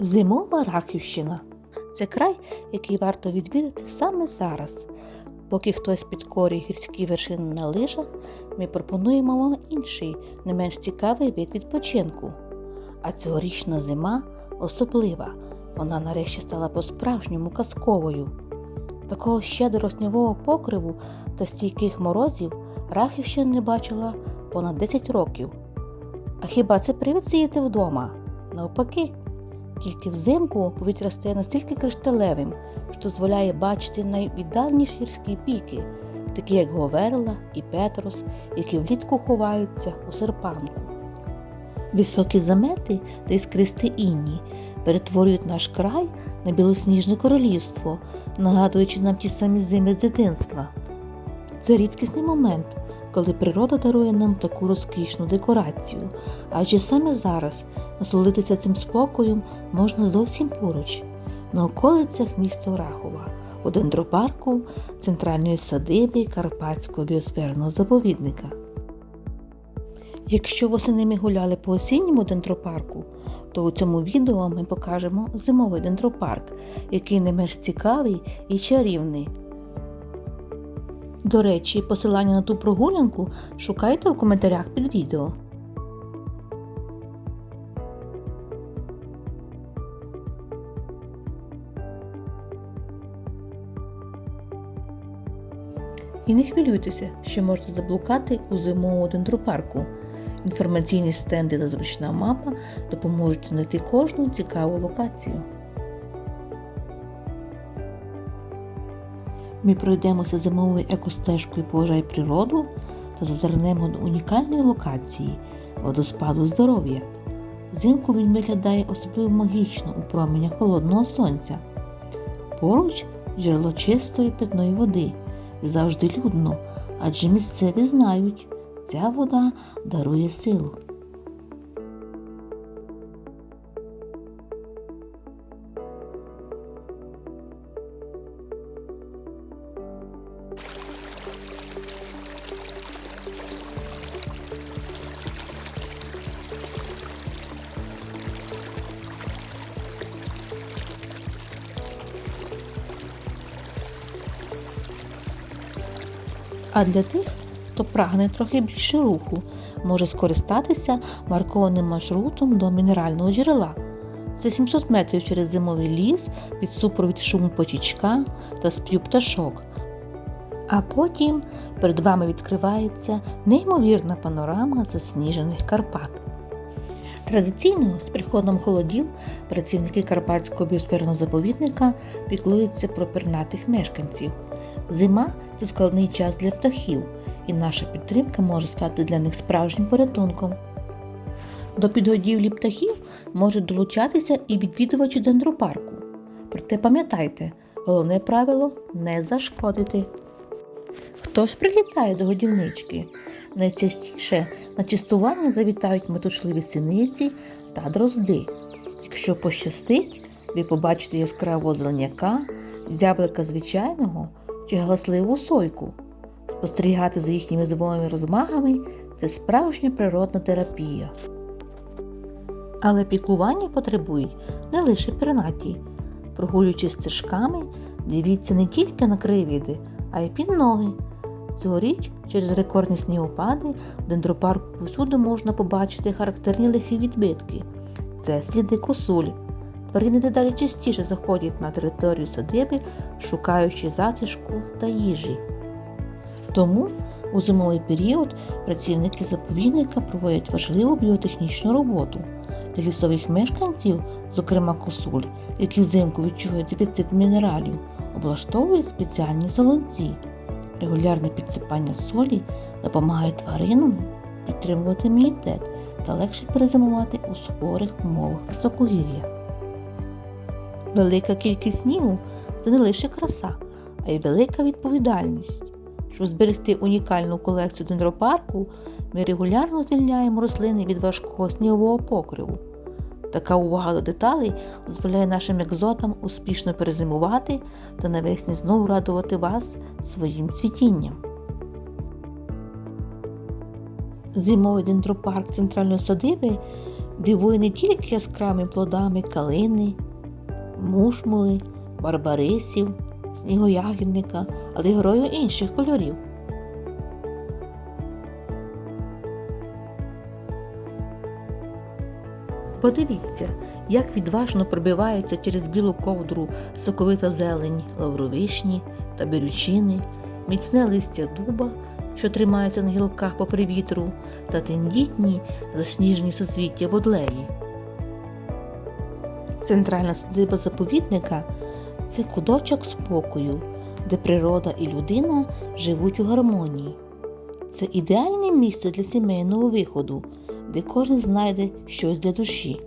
Зимова Рахівщина це край, який варто відвідати саме зараз. Поки хтось підкорює гірські вершини на лижах, ми пропонуємо вам інший, не менш цікавий вид відпочинку. А цьогорічна зима особлива. Вона нарешті стала по-справжньому казковою. Такого щедро снього покриву та стійких морозів Рахівщина не бачила понад 10 років. А хіба це привід сидіти вдома? Навпаки, тільки взимку повітря стає настільки кришталевим, що дозволяє бачити найвіддальніші гірські піки, такі як Говерла і Петрос, які влітку ховаються у серпанку. Високі замети та іскристі інні перетворюють наш край на білосніжне королівство, нагадуючи нам ті самі зими з дитинства. Це рідкісний момент, коли природа дарує нам таку розкішну декорацію, адже саме зараз насолодитися цим спокоєм можна зовсім поруч, на околицях міста Рахова, у дендропарку центральної садиби Карпатського біосферного заповідника. Якщо восени ми гуляли по осінньому дендропарку, то у цьому відео ми покажемо зимовий дендропарк, який не менш цікавий і чарівний. До речі, посилання на ту прогулянку шукайте у коментарях під відео. І не хвилюйтеся, що можете заблукати у зимовому дендропарку. Інформаційні стенди та зручна мапа допоможуть знайти кожну цікаву локацію. Ми пройдемося зимовою екостежкою «Поважай природу та зазирнемо до унікальної локації водоспаду здоров'я. Взимку він виглядає особливо магічно у променях холодного сонця. Поруч джерело чистої питної води завжди людно, адже місцеві знають, ця вода дарує силу. А для тих, хто прагне трохи більше руху, може скористатися маркованим маршрутом до мінерального джерела. Це 700 метрів через зимовий ліс під супровід шуму потічка та спів пташок. А потім перед вами відкривається неймовірна панорама засніжених Карпат. Традиційно з приходом холодів працівники Карпатського біосферного заповідника піклуються про пернатих мешканців. Зима це складний час для птахів, і наша підтримка може стати для них справжнім порятунком. До підгодівлі птахів можуть долучатися і відвідувачі дендропарку. Проте пам'ятайте, головне правило не зашкодити. Хто ж прилітає до годівнички? Найчастіше на частування завітають метушливі синиці та дрозди. Якщо пощастить, ви побачите яскравого зеленяка, зяблика звичайного чи галасливу сойку. Спостерігати за їхніми зимовими розмахами це справжня природна терапія. Але піклування потребують не лише пернаті. Прогулюючись стежками, дивіться не тільки на кривіди, а й під ноги. Цьогоріч через рекордні снігопади в дендропарку всюди можна побачити характерні лихі відбитки. Це сліди косуль. Тварини дедалі частіше заходять на територію садиби, шукаючи затишку та їжі. Тому у зимовий період працівники заповідника проводять важливу біотехнічну роботу. Для лісових мешканців, зокрема косуль, які взимку відчувають дефіцит мінералів, облаштовують спеціальні солонці. Регулярне підсипання солі допомагає тваринам підтримувати імунітет та легше перезимувати у суворих умовах високогір'я. Велика кількість снігу це не лише краса, а й велика відповідальність. Щоб зберегти унікальну колекцію дендропарку, ми регулярно звільняємо рослини від важкого снігового покриву. Така увага до деталей дозволяє нашим екзотам успішно перезимувати та навесні знову радувати вас своїм цвітінням. Зимовий дендропарк центральної садиби дивує не тільки яскравими плодами калини, мушмули, барбарисів, снігоягідника, але грою інших кольорів. Подивіться, як відважно пробивається через білу ковдру соковита зелень лавровишні та берючини, міцне листя дуба, що тримається на гілках попри вітру, та тендітні засніжені суцвіття бодлеї. Центральна садиба заповідника це кудочок спокою, де природа і людина живуть у гармонії. Це ідеальне місце для сімейного виходу, де кожен знайде щось для душі.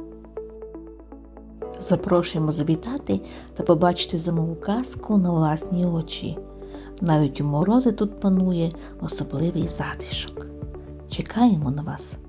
Запрошуємо завітати та побачити зимову казку на власні очі. Навіть у морози тут панує особливий затишок. Чекаємо на вас!